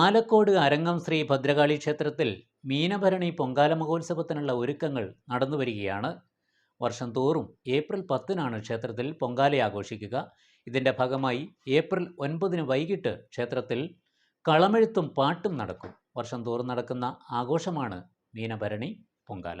ആലക്കോട് അരങ്ങം ശ്രീ ഭദ്രകാളി ക്ഷേത്രത്തിൽ മീനഭരണി പൊങ്കാല മഹോത്സവത്തിനുള്ള ഒരുക്കങ്ങൾ നടന്നു വരികയാണ്. വർഷം തോറും ഏപ്രിൽ പത്തിനാണ് ക്ഷേത്രത്തിൽ പൊങ്കാല ആഘോഷിക്കുക. ഇതിന്റെ ഭാഗമായി ഏപ്രിൽ ഒൻപതിന് വൈകിട്ട് ക്ഷേത്രത്തിൽ കളമെഴുത്തും പാട്ടും നടക്കും. വർഷം തോറും നടക്കുന്ന ആഘോഷമാണ് Meenabharani Pongala.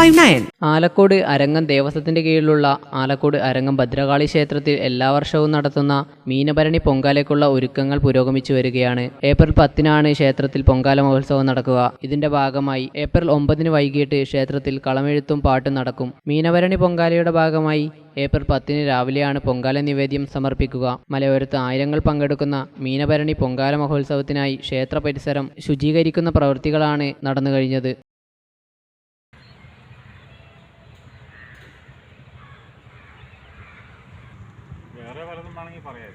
five nine Alakode Arangam ദേവസ്വത്തിന്റെ കീഴിലുള്ള ആലക്കോട് അരങ്ങം ഭദ്രകാളി ക്ഷേത്രത്തിൽ എല്ലാ വർഷവും നടത്തുന്ന മീനഭരണി പൊങ്കാലയ്ക്കുള്ള ഒരുക്കങ്ങൾ പുരോഗമിച്ചു വരികയാണ്. ഏപ്രിൽ പത്തിനാണ് ക്ഷേത്രത്തിൽ പൊങ്കാല മഹോത്സവം നടക്കുക. ഇതിന്റെ ഭാഗമായി ഏപ്രിൽ ഒമ്പതിന് വൈകിട്ട് ക്ഷേത്രത്തിൽ കളമെഴുത്തും പാട്ടും നടക്കും. മീനഭരണി പൊങ്കാലയുടെ ഭാഗമായി ഏപ്രിൽ പത്തിന് രാവിലെയാണ് പൊങ്കാല നിവേദ്യം സമർപ്പിക്കുക. മലയോരത്ത് ആയിരങ്ങൾ പങ്കെടുക്കുന്ന മീനഭരണി പൊങ്കാല മഹോത്സവത്തിനായി ക്ഷേത്ര പരിസരം ശുചീകരിക്കുന്ന പ്രവൃത്തികളാണ് നടന്നു കഴിഞ്ഞത് വേറെ പലതും വേണമെങ്കിൽ പറയാം